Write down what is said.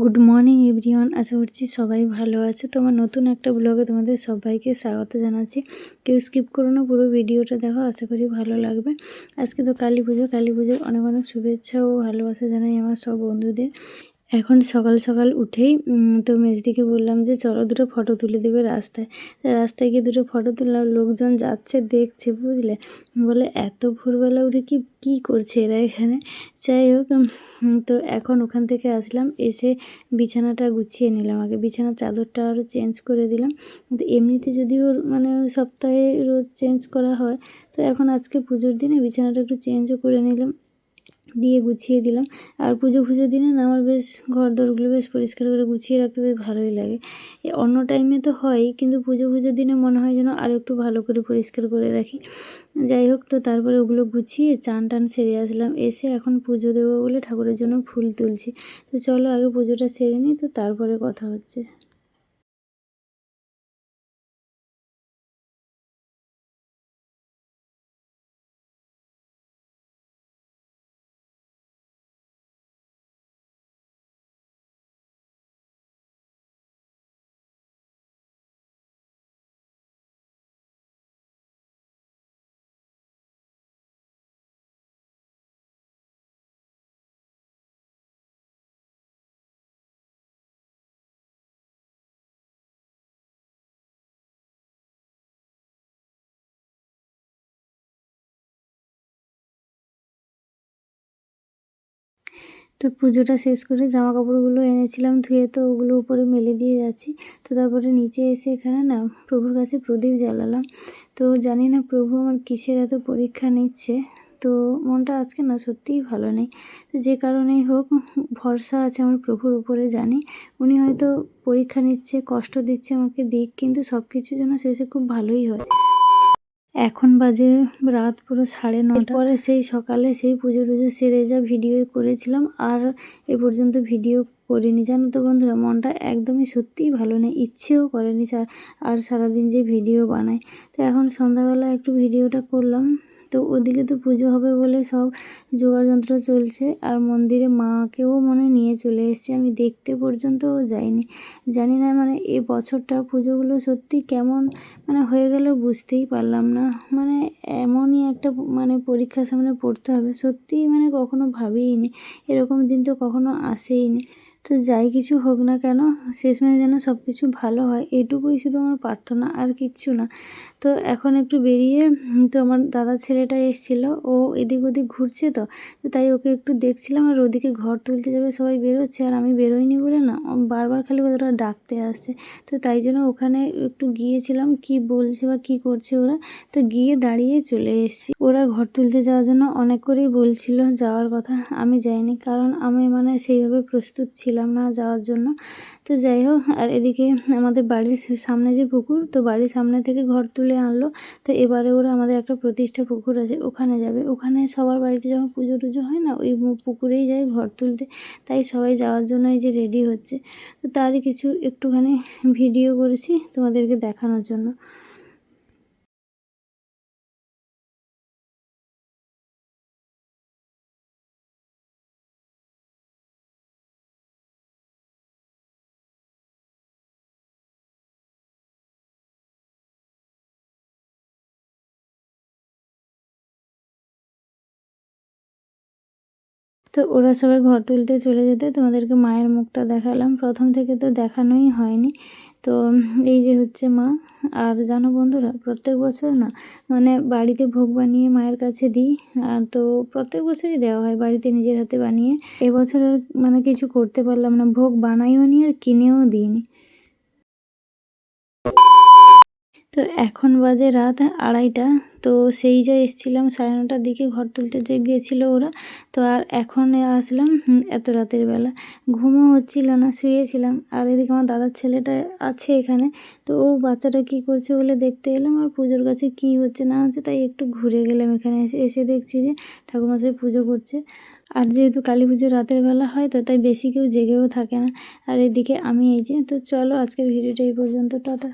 Good morning, everyone. আশা করছি সবাই ভালো আছে। তোমার নতুন একটা ব্লগে তোমাদের সবাইকে স্বাগত জানাচ্ছি। কেউ স্কিপ করো না, পুরো ভিডিওটা দেখো, আশা করি ভালো লাগবে। আজকে তো কালী পুজো, কালী পুজোর অনেক অনেক শুভেচ্ছা ও ভালোবাসা জানাই আমার সব বন্ধুদের। এখন সকাল সকাল উঠেই তো মেজদিকে বললাম যে চলো দুটো ফটো তুলে দেবে রাস্তায়। রাস্তায় গিয়ে দুটো ফটো তুললাম, লোকজন যাচ্ছে, দেখছে, বুঝলে? বলে, এত ভোরবেলা উঠে কি কি করছে এরা এখানে? যাই হোক তো এখন ওখান থেকে আসলাম, এসে বিছানাটা গুছিয়ে নিলাম আগে। বিছানার চাদরটা আরও চেঞ্জ করে দিলাম। কিন্তু এমনিতে যদিও মানে সপ্তাহে রোজ চেঞ্জ করা হয়, তো এখন আজকে পুজোর দিনে বিছানাটা একটু চেঞ্জও করে নিলাম। দিয়ে গুছিয়ে দিলাম। আর পুজো পুজো দিনে না আমার বেশ ঘর দোরগুলো বেশ পরিষ্কার করে গুছিয়ে রাখতে বেশ ভালোই লাগে। এ অন্য টাইমে তো হয়, কিন্তু পুজো পুজোর দিনে মনে হয় যেন আরও একটু ভালো করে পরিষ্কার করে রাখি। যাই হোক, তো তারপরে ওগুলো গুছিয়ে চান টান সেরে আসলাম। এসে এখন পুজো দেবো বলে ঠাকুরের জন্য ফুল তুলছি। তো চলো আগে পুজোটা সেরে নিই, তো তারপরে কথা হচ্ছে। তো পুজোটা শেষ করে জামা কাপড়গুলো এনেছিলাম, ধুয়ে তো ওগুলো উপরে মেলে দিয়ে যাচ্ছি। তো তারপরে নিচে এসে এখানে না প্রভুর কাছে প্রদীপ জ্বালালাম। তো জানি না প্রভু আমার কিসের এত পরীক্ষা নিচ্ছে। তো মনটা আজকে না সত্যিই ভালো নেই। তো যে কারণেই হোক, ভরসা আছে আমার প্রভুর উপরে জানি। উনি হয়তো পরীক্ষা নিচ্ছে, কষ্ট দিচ্ছে আমাকে দিক, কিন্তু সব কিছু যেন শেষে খুব ভালোই হয়। এখন বাজে রাত পুরো সাড়ে নটা। পরে সেই সকালে সেই পুজো টুজো সেরে যা ভিডিও করেছিলাম, আর এ পর্যন্ত ভিডিও করিনি। জানো তো বন্ধুরা, মনটা একদমই সত্যিই ভালো নেই, ইচ্ছেও করেনি আর সারাদিন যে ভিডিও বানাই। তো এখন সন্ধ্যাবেলা একটু ভিডিওটা করলাম। তো ওদিকে তো পুজো হবে বলে সব জোগাড় যন্ত্র চলছে। আর মন্দিরে মাকেও মনে নিয়ে চলে এসেছে। আমি দেখতে পর্যন্তও যাইনি। জানি না মানে এ বছরটা পুজোগুলো সত্যি কেমন মানে হয়ে গেল বুঝতেই পারলাম না। মানে এমনই একটা মানে পরীক্ষার সামনে পড়তে হবে। সত্যিই মানে কখনো ভাবিনি এরকম দিন তো কখনো আসেইনি তো যাই কিছু হোক না কেন, শেষমেশ যেন সব কিছু ভালো হয়। এটুকুই শুধু আমার প্রার্থনা, আর কিচ্ছু না। তো এখন একটু বেরিয়ে তো আমার দাদা ছেলেটা এসেছিল। ও এদিক ওদিক ঘুরছে তো তাই ওকে একটু দেখছিলাম আর ওদিকে ঘর তুলতে যাবে সবাই বেরোচ্ছে আর আমি বেরোইনি বলে না বারবার খালি ওরা ডাকতে আসছে। তো তাই জন্য ওখানে একটু গিয়েছিলাম, কি বলছে বা কি করছে ওরা। তো গিয়ে দাঁড়িয়ে চলে এসেছি। ওরা ঘর তুলতে যাওয়ার জন্য অনেক করেই বলছিল যাওয়ার কথা, আমি যাইনি কারণ আমি মানে সেইভাবে প্রস্তুত ছিলাম না যাওয়ার জন্য। তো যাই হোক, আর এদিকে আমাদের বাড়ির সামনে যে পুকুর, তো বাড়ির সামনে থেকে ঘর তুলে আনলো। তো এবারে ওরা আমাদের একটা প্রতিষ্ঠা পুকুর আছে, ওখানে যাবে। ওখানে সবার বাড়িতে যখন পুজো টুজো হয় না, ওই পুকুরেই যায় ঘর তুলতে। তাই সবাই যাওয়ার জন্য এই যে রেডি হচ্ছে। তো তারই কিছু একটুখানি ভিডিও করেছি তোমাদেরকে দেখানোর জন্য। তো ওরা সবাই ঘর তুলতে চলে যেতে, তোমাদেরকে মায়ের মুখটা দেখালাম। প্রথম থেকে তো দেখানোই হয়নি। তো এই যে হচ্ছে মা, আর জানো বন্ধুরা, প্রত্যেক বছর না মানে বাড়িতে ভোগ বানিয়ে মায়ের কাছে দিই, আর তো প্রত্যেক বছরই দেওয়া হয় বাড়িতে নিজের হাতে বানিয়ে। এবছর আর মানে কিছু করতে পারলাম না, ভোগ বানাইও নি আর কিনেও দিইনি। তো এখন বাজে রাত আড়াইটা। তো সেই যে এসছিলাম সাড়ে নটার দিকে ঘর তুলতে যে গেছিল ওরা, তো আর এখন আসলাম এত রাতের বেলা। ঘুমও হচ্ছিল না, শুয়েছিলাম। আর এদিকে আমার দাদার ছেলেটা আছে এখানে, তো ও বাচ্চাটা কি করছে বলে দেখতে এলাম আর পুজোর কাছে কি হচ্ছে না হচ্ছে তাই একটু ঘুরে গেলাম এখানে এসে এসে দেখছি যে ঠাকুরমশাই পুজো করছে। আর যেহেতু কালী পুজো রাতের বেলা হয় তো তাই বেশি কেউ জেগেও থাকে না। আর এদিকে আমি এই যে, তো চলো আজকের ভিডিওটা এই পর্যন্ত, টাটা।